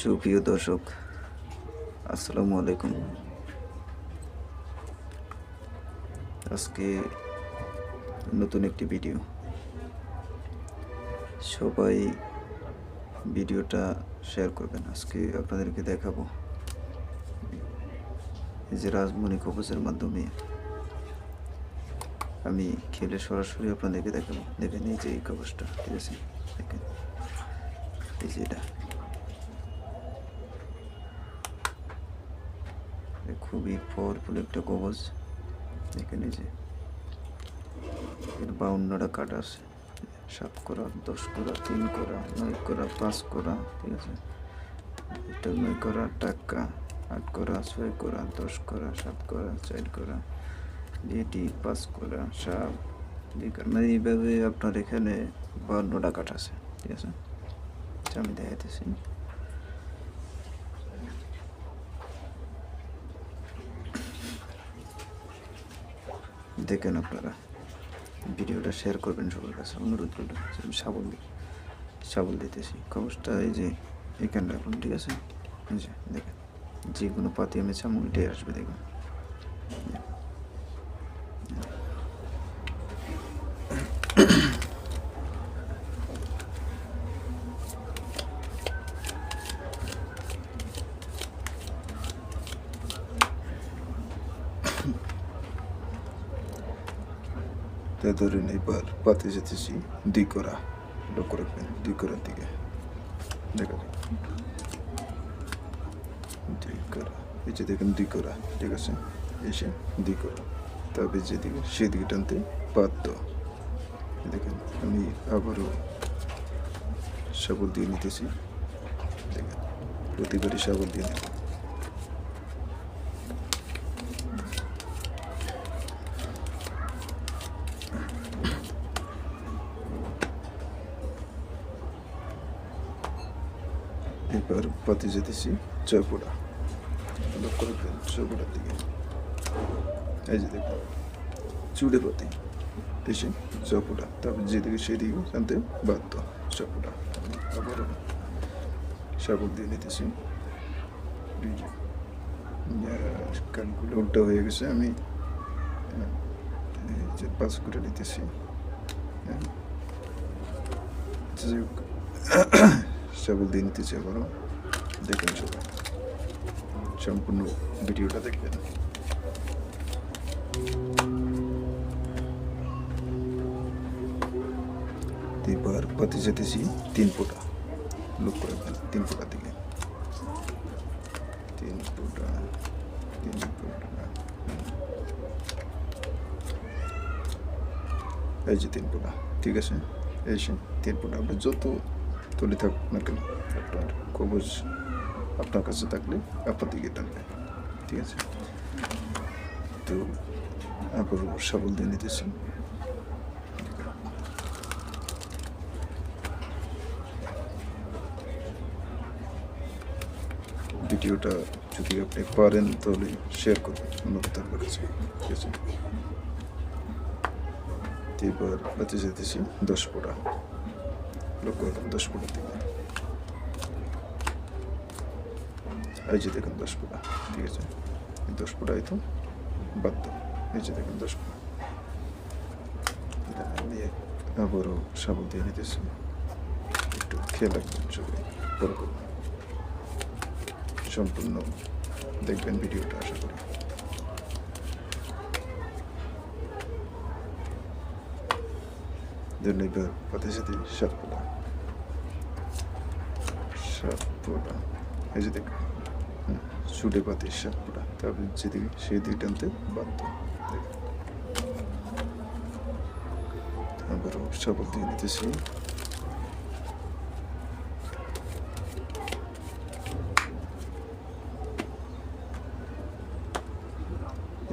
সুপ্রিয় দর্শক, আসসালামু আলাইকুম। আজকে নতুন একটি ভিডিও। সবাই ভিডিওটা শেয়ার করবেন। আজকে আপনাদেরকে দেখাবো যে রাজমণি কবচের মাধ্যমে আমি খেলে সরাসরি আপনাদেরকে দেখাবো। দেখেন এই যে এই কবচটা, ঠিক আছে? দেখেন, এই যে এটা। খুবই পাওয়ারফুল একটা কবচ এখানে যে এর বাউন্নটা কাট আছে। সাত করা দশ করা তিন করা নয় করা পাঁচ করা ঠিক আছে? এটা নয় করা টাকা আট করা ছয় করা দশ করা সাত করা চার করা এটি পাঁচ করা সাত মানে এইভাবে আপনার এখানে বাউন্নটা কাঠ আছে ঠিক আছে? আচ্ছা, আমি দেখাইতেছি। দেখেন আপনারা। ভিডিওটা শেয়ার করবেন সবার কাছে। অনুরোধ করবেন আমি সাবল দিই। সাবল দিতেছি। খবরটা এই যে এখানে রাখুন ঠিক আছে? দেখেন যে কোনো পাতি আমি চামু এটাই আসবে, দেখুন। তা ধরেন এবার পাতে যেতেছি দুই করা লক্ষ্য দুই করার দিকে। দুই করা। এই দেখেন দুই করা, ঠিক আছে? এসে দুই টানতে দেখেন, আমি আবারও সাবল দিয়ে নিতেছি। দেখেন, প্রতিবারই সাবল দিয়ে নেব এবার পাতি যেতেছি চয়পুরা লক্ষ্য রাখবেন দিকে। এই যে দেখুন চুড়ে পাতি এসে চয়পুরা তারপর যেদিকে সেদিকে জানতে বাধ্য। চয়পুরা আবার সাবল দিয়ে নিতেছি কানগুলো উল্টা হয়ে গেছে। আমি পাস করে নিতেছি। হ্যাঁ। সাবল দিয়ে নিতেছি আবারও দেখেন সবাই সম্পূর্ণ ভিডিওটা দেখবেন এবার পাতি যেতেছি তিন ফোঁটা লক্ষ্য রাখবেন তিন ফোঁটা দিকে তিন ফোঁটা তিন ফোঁটা এই যে তিন ফোঁটা ঠিক আছে এই তিন ফোঁটা আপনার যত তুলে থাকুক না কেন? আপনার কবজ আপনার কাছে থাকলে আপনার দিকে টানবে ঠিক আছে? তো আবার সাবল দিয়ে নিতেছি। ভিডিওটা যদি আপনি পারেন তাহলে শেয়ার করবেন তার কাছে। ঠিক আছে? এবার বাঁচে যেতেছি দশ ফোঁটা লক্ষ্য রাখুন দশ ফোঁটার দিকে এই যে দেখুন দশ ফোঁটা, ঠিক আছে? দশ ফোঁটাই তো বাধ্য এই যে দেখুন দশ ফোঁটা। আমি আবারও সাবল দিয়ে নিতেছি। একটু খেয়াল রাখবেন সবাই বড় সম্পূর্ণ দেখবেন ভিডিওটা, আশা করি। ধন্যবাদ, পথে সাথে সাত পোলা সাত পোলা এই যে দেখ সুটে পাতি সাত পোলা তারপর যেদিকে সেই দিকে টানতে বাধ্য। আবারও শপথ দিয়ে নিতেছি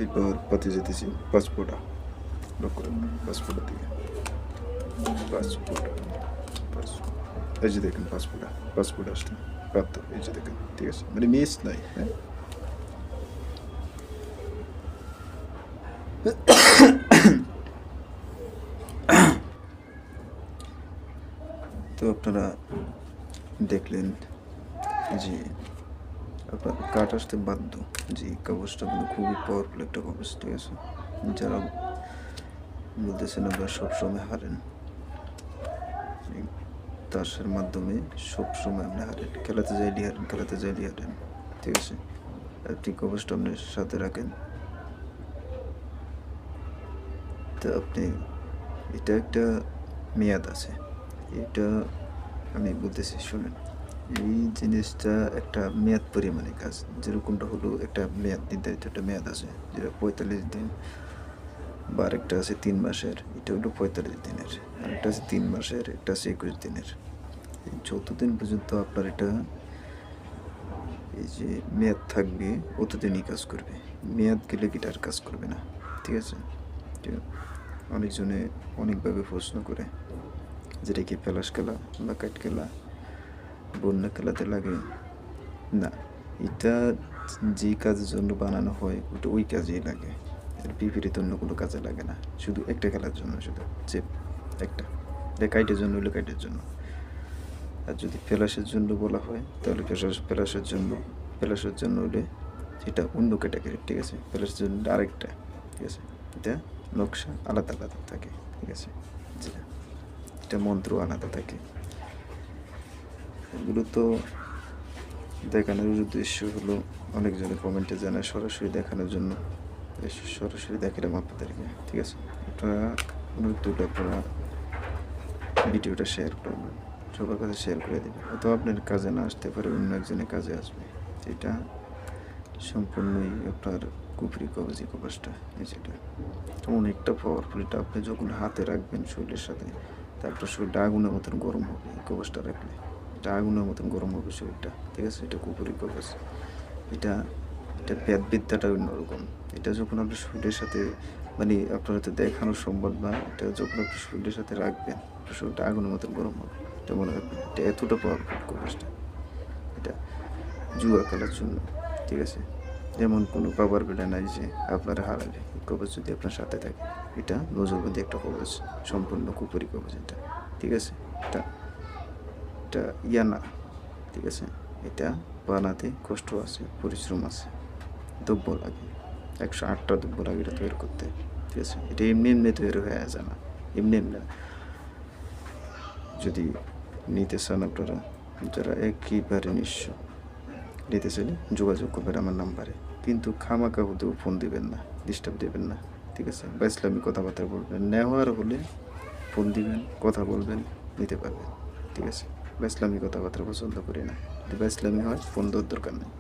এবার পাতে যেতেছি পাসপোর্টা লক্ষ্য রাখবেন পাসপোর্টের দিকে। পাসপোর্ট পাসপোর্ট এই যে দেখেন পাসপোর্ট পাসপোর্ট আসলে। প্রাপ্ত, এই যে দেখেন, ঠিক আছে। মানে মিস নাই হ্যাঁ? তো আপনারা দেখলেন যে আপনার কাঠ আসতে বাধ্য। যে কাগজটা কিন্তু খুবই পাওয়ারফুল একটা কবচ ঠিক আছে? যারা বলতেছেন আপনারা সবসময় হারেন। তাসের মাধ্যমে সবসময় আপনি হারেন। খেলাতে যাইলে হারেন, খেলাতে যাইলে হারেন। ঠিক আছে? আপনি কবচটা আপনার সাথে রাখেন। তো আপনি, এটা একটা মেয়াদ আছে। এটা আমি বলতেছি, শুনেন। এই জিনিসটা একটা মেয়াদ পরিমাণে কাজ। যেরকমটা হলো একটা মেয়াদ, নির্ধারিত একটা মেয়াদ আছে। যেটা পঁয়তাল্লিশ দিন বা আরেকটা আছে তিন মাসের। এটা হলো পঁয়তাল্লিশ দিনের। আরেকটা আছে তিন মাসের, একটা আছে একুশ দিনের। এই চৌদ্দ দিন পর্যন্ত আপনার এটা এই যে মেয়াদ থাকবে অতদিনই কাজ করবে। মেয়াদ গেলে আর কাজ করবে না, ঠিক আছে? অনেকজনে অনেকভাবে প্রশ্ন করে, যেটা কি পেলাস খেলা বা কাঠ খেলা, বন্যা খেলাতে লাগে? না, এটা যে কাজের জন্য বানানো হয়, ওটা ওই কাজেই লাগে। এর বিপরীত অন্য কোনো কাজে লাগে না। শুধু একটা খেলার জন্য, শুধু, যে একটা। এটা কাইটের জন্য হইল কাইটের জন্য। আর যদি ফেলাসের জন্য বলা হয়, তাহলে ফেলাস ফেলাসের জন্য ফেলাসের জন্য হলে সেটা অন্য ক্যাটাগরি ঠিক আছে? ফেলাসের জন্য আরেকটা, ঠিক আছে? এটা নকশা আলাদা আলাদা থাকে, ঠিক আছে? যেটা এটা মন্ত্র আলাদা থাকে। এগুলো তো দেখানোর উদ্দেশ্য হলো অনেকজনে কমেন্টে জানায় সরাসরি দেখানোর জন্য। সরাসরি দেখালাম আপনাদেরকে, ঠিক আছে? আপনারা অনুরোধ আপনারা ভিডিওটা শেয়ার করবেন। সবার কাছে শেয়ার করে দেবেন হয়তো আপনার কাজে না আসতে পারে, অন্য একজনের কাজে আসবে। এটা সম্পূর্ণই আপনার কুপরি কবজি কবচটা, এই যেটা। অনেকটা পাওয়ারফুল এটা আপনি যখন হাতে রাখবেন শরীরের সাথে, তারপর শরীরটা আগুনের মতন গরম হবে, এই কবচটা রাখলে। এটা আগুনের মতন গরম হবে শরীরটা, ঠিক আছে? এটা কুপুরি কবচ। এটা এটা পেট বিদ্যাটা অন্যরকম। এটা যখন আপনার শরীরের সাথে মানে আপনার হাতে দেখানো সম্ভব না এটা যখন আপনি শরীরের সাথে রাখবেন, আপনার শরীরটা আগুনের মতো গরম হবে। এটা মনে রাখবেন, এটা এতটা পাওয়ারফুল কবচটা এটা জুয়া খেলার জন্য, ঠিক আছে? যেমন কোনো পাবার বেটা নাই যে আপনার এই কবচ যদি আপনার সাথে থাকে, এটা নজরবন্দি একটা কবচ সম্পূর্ণ কুপুরি কবচ এটা, ঠিক আছে? এটা এটা ইয়া না, ঠিক আছে? এটা বানাতে কষ্ট আছে, পরিশ্রম আছে। দ্রব্য লাগে। একশো আটটা দ্রব্য লাগে এটা তৈরি করতে, ঠিক আছে? এটা এমনি এমনি তৈরি হয়ে যায় না, এমনি এমনি। যদি নিতে চান আপনারা, যারা একেবারে নিঃস্ব, নিতে চাইলে যোগাযোগ করবেন আমার নাম্বারে। কিন্তু খামাকা হতেও ফোন দিবেন না ডিস্টার্ব দেবেন না, ঠিক আছে? বা ইসলামী কথাবার্তা বলবেন, নেওয়ার হলে ফোন দিবেন, কথা বলবেন, নিতে পারবেন, ঠিক আছে? বা ইসলামী কথাবার্তা পছন্দ করি না, যদি বা ইসলামী হয়, ফোন দেওয়ার দরকার নেই।